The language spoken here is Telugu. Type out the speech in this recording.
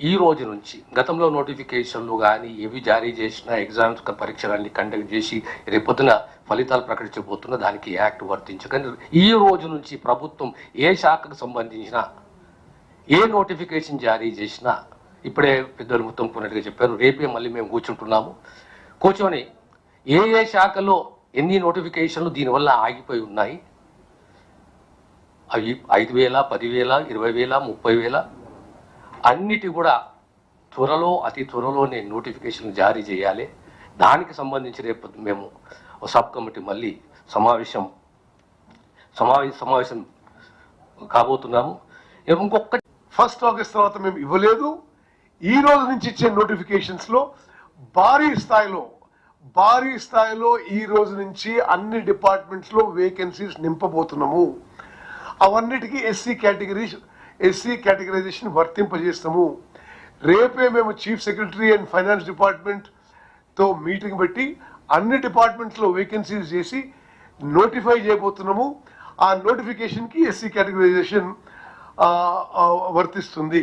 ఈ రోజు నుంచి గతంలో నోటిఫికేషన్లు కానీ ఏవి జారీ చేసినా ఎగ్జామ్స్ పరీక్షలన్నీ కండక్ట్ చేసి రేపొద్దున ఫలితాలు ప్రకటించబోతున్న దానికి యాక్ట్ వర్తించకని ఈ రోజు నుంచి ప్రభుత్వం ఏ శాఖకు సంబంధించిన ఏ నోటిఫికేషన్ జారీ చేసినా ఇప్పుడే పెద్దలు మొత్తం కొన్నట్టుగా చెప్పారు రేపే మళ్ళీ మేము కూర్చుంటున్నాము. కూర్చొని ఏ ఏ శాఖలో ఎన్ని నోటిఫికేషన్లు దీనివల్ల ఆగిపోయి ఉన్నాయి? అవి ఐదు వేల పదివేల ఇరవై వేల ముప్పై వేల అన్నిటి కూడా త్వరలో అతి త్వరలోనే నోటిఫికేషన్ జారీ చేయాలి. దానికి సంబంధించి రేపు మేము సబ్ కమిటీ మళ్ళీ సమావేశం సమావేశ సమావేశం కాబోతున్నాము. ఇంకొక ఫస్ట్ ఆగస్ట్ తర్వాత మేము ఇవ్వలేదు. ఈ రోజు నుంచి ఇచ్చే నోటిఫికేషన్స్లో భారీ స్థాయిలో భారీ స్థాయిలో ఈ రోజు నుంచి అన్ని డిపార్ట్మెంట్స్లో వేకెన్సీస్ నింపబోతున్నాము. అవన్నిటికీ ఎస్సీ కేటగిరీస్ ఎస్సీ కేటగరైజేషన్ వర్తింపజేస్తాము. రేపే మేము చీఫ్ సెక్రటరీ అండ్ ఫైనాన్స్ డిపార్ట్మెంట్తో మీటింగ్ పెట్టి అన్ని డిపార్ట్మెంట్స్లో వేకెన్సీస్ చేసి నోటిఫై చేయబోతున్నాము. ఆ నోటిఫికేషన్కి ఎస్సీ కేటగరైజేషన్ వర్తిస్తుంది.